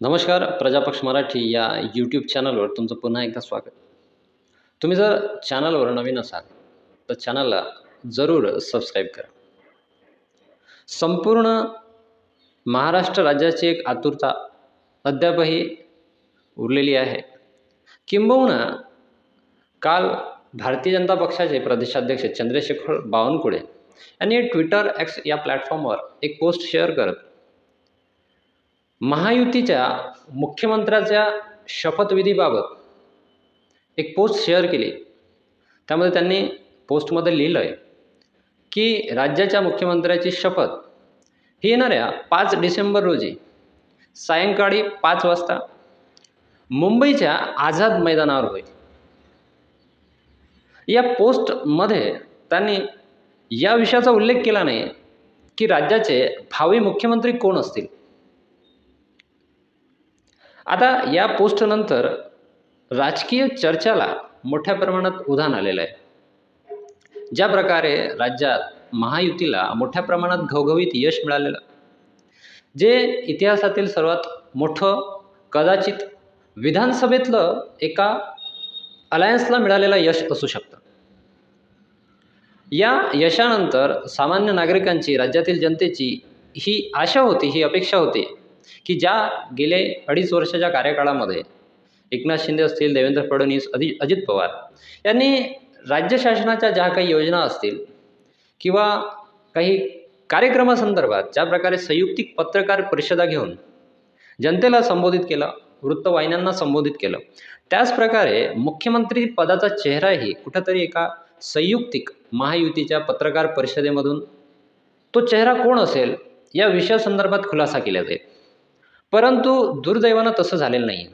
नमस्कार प्रजापक्ष मराठी या यूट्यूब चॅनलवर तुमचं पुन्हा एकदा स्वागत. तुम्ही जर चॅनलवर नवीन असाल तर चॅनलला जरूर सबस्क्राईब करा. संपूर्ण महाराष्ट्र राज्याची एक आतुरता अद्यापही उरलेली आहे. किंबहुना काल भारतीय जनता पक्षाचे प्रदेशाध्यक्ष चंद्रशेखर बावनकुळे यांनी ट्विटर एक्स या प्लॅटफॉर्मवर एक पोस्ट शेअर करत महायुतीच्या मुख्यमंत्र्याच्या शपथविधीबाबत एक पोस्ट शेअर केली. त्यामध्ये त्यांनी पोस्टमध्ये लिहिलं आहे की राज्याच्या मुख्यमंत्र्याची शपथ ही येणाऱ्या पाच डिसेंबर रोजी सायंकाळी पाच वाजता मुंबईच्या आझाद मैदानावर होईल. या पोस्टमध्ये त्यांनी या विषयाचा उल्लेख केला नाही की राज्याचे भावी मुख्यमंत्री कोण असतील. आता या पोस्टनंतर राजकीय चर्चाला मोठ्या प्रमाणात उधाण आलेलं आहे. ज्या प्रकारे राज्यात महायुतीला मोठ्या प्रमाणात घवघवीत यश मिळालेलं जे इतिहासातील सर्वात मोठं कदाचित विधानसभेतलं एका अलायन्सला मिळालेलं यश असू शकतं. या यशानंतर सामान्य नागरिकांची राज्यातील जनतेची ही आशा होती ही अपेक्षा होती की ज्या गेले अडीच वर्षाच्या कार्यकाळामध्ये एकनाथ शिंदे असतील देवेंद्र फडणवीस अधि अजित पवार यांनी राज्य शासनाच्या ज्या काही योजना असतील किंवा काही कार्यक्रमासंदर्भात ज्या प्रकारे संयुक्तिक पत्रकार परिषदा घेऊन जनतेला संबोधित केलं वृत्तवाहिन्यांना संबोधित केलं त्याचप्रकारे मुख्यमंत्री पदाचा चेहराही कुठंतरी एका संयुक्तिक महायुतीच्या पत्रकार परिषदेमधून तो चेहरा कोण असेल या विषयासंदर्भात खुलासा केला जाईल. परंतु दुर्दैवानं तसं झालेलं नाही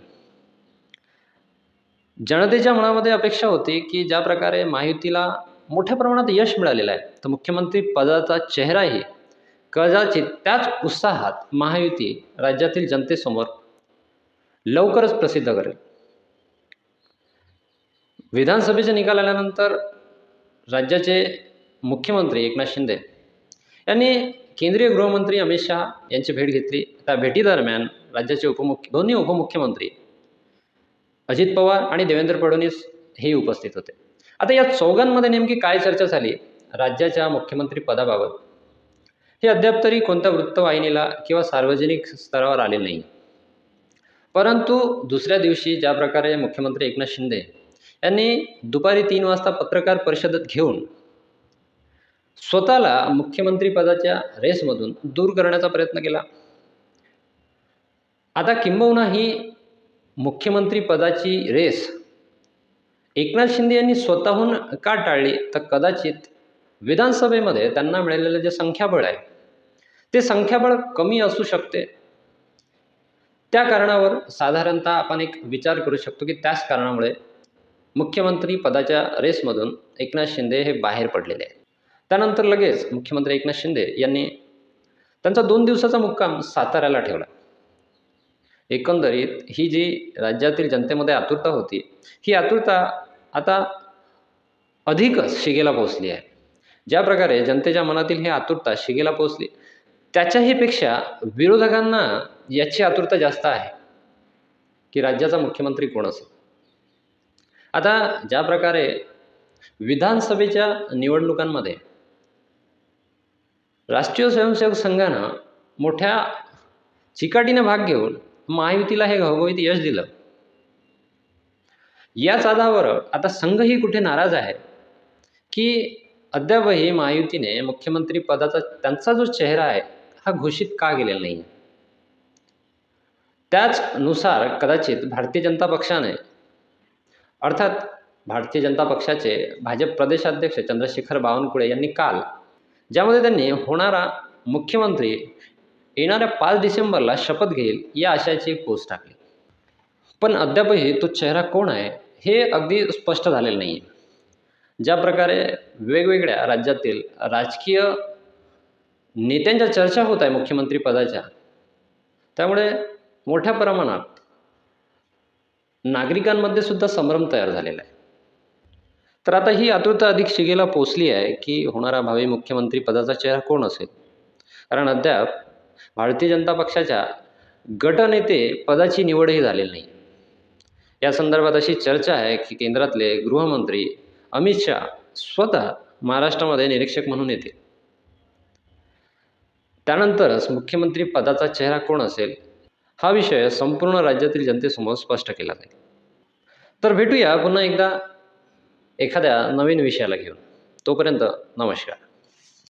जनतेच्या मनामध्ये अपेक्षा होती की ज्या प्रकारे महायुतीला मोठ्या प्रमाणात यश मिळालेलं आहे तर मुख्यमंत्री पदाचा चेहराही कदाचित त्याच उत्साहात महायुती राज्यातील जनतेसमोर लवकरच प्रसिद्ध करेल. विधानसभेचे निकाल आल्यानंतर राज्याचे मुख्यमंत्री एकनाथ शिंदे यांनी केंद्रीय गृहमंत्री अमित शहा यांची भेट घेतली. त्या भेटीदरम्यान राज्याचे उपमुख्य दोन्ही उपमुख्यमंत्री अजित पवार आणि देवेंद्र फडणवीस हे उपस्थित होते. आता या चौघांमध्ये नेमकी काय चर्चा झाली? राज्याच्या मुख्यमंत्री पदाबाबत. हे अद्याप तरी कोणत्या वृत्तवाहिनीला किंवा सार्वजनिक स्तरावर आले नाही. परंतु दुसऱ्या दिवशी ज्या प्रकारे मुख्यमंत्री एकनाथ शिंदे यांनी दुपारी तीन वाजता पत्रकार परिषदेत घेऊन स्वतःला मुख्यमंत्रीपदाच्या रेसमधून दूर करण्याचा प्रयत्न केला. आता किंबहुना ही मुख्यमंत्रीपदाची रेस एकनाथ शिंदे यांनी स्वतःहून का टाळली? तर कदाचित विधानसभेमध्ये त्यांना मिळालेलं जे संख्याबळ आहे ते संख्याबळ कमी असू शकते. त्या कारणावर साधारणतः आपण एक विचार करू शकतो की त्याच कारणामुळे मुख्यमंत्री पदाच्या रेसमधून एकनाथ शिंदे हे बाहेर पडलेले आहेत. त्यानंतर लगेच मुख्यमंत्री एकनाथ शिंदे यांनी त्यांचा दोन दिवसाचा मुक्काम साताऱ्याला ठेवला. एकंदरीत ही जी राज्यातील जनतेमध्ये आतुरता होती ही आतुरता आता अधिकच शिगेला पोचली आहे. ज्या प्रकारे जनतेच्या मनातील ही आतुरता शिगेला पोचली त्याच्याहीपेक्षा विरोधकांना याची आतुरता जास्त आहे की राज्याचा मुख्यमंत्री कोण असेल? आता ज्या प्रकारे विधानसभेच्या निवडणुकांमध्ये राष्ट्रीय स्वयंसेवक संघानं मोठ्या चिकाटीनं भाग घेऊन महायुतीला हे घवघवीत यश दिलं. याच आधावर आता संघही कुठे नाराज आहे? की अद्यापही महायुतीने मुख्यमंत्री पदाचा त्यांचा जो चेहरा आहे हा घोषित का केलेला नाही? त्याचनुसार कदाचित भारतीय जनता पक्षाने अर्थात भारतीय जनता पक्षाचे भाजप प्रदेशाध्यक्ष चंद्रशेखर बावनकुळे यांनी काल ज्यामध्ये त्यांनी होणारा मुख्यमंत्री येणाऱ्या पाच डिसेंबरला शपथ घेईल या आशयाची एक पोस्ट टाकली. पण अद्यापही तो चेहरा कोण आहे हे अगदी स्पष्ट झालेलं नाही आहे ज्या प्रकारे वेगवेगळ्या राज्यातील राजकीय नेत्यांच्या चर्चा होत आहे मुख्यमंत्रीपदाच्या त्यामुळे मोठ्या प्रमाणात नागरिकांमध्ये सुद्धा संभ्रम तयार झालेला आहे. तर आता ही आतुरता अधिक शिगेला पोचली आहे की होणारा भावी मुख्यमंत्री पदाचा चेहरा कोण असेल? कारण अद्याप भारतीय जनता पक्षाच्या गटनेते पदाची निवडही झालेली नाही. या संदर्भात अशी चर्चा आहे की केंद्रातले गृहमंत्री अमित शहा स्वतः महाराष्ट्रामध्ये निरीक्षक म्हणून येतील. त्यानंतरच मुख्यमंत्री पदाचा चेहरा कोण असेल? हा विषय संपूर्ण राज्यातील जनतेसमोर स्पष्ट केला जाईल. तर भेटूया पुन्हा एकदा एखाद्या नवीन विषयाला घेऊन. तोपर्यंत नमस्कार.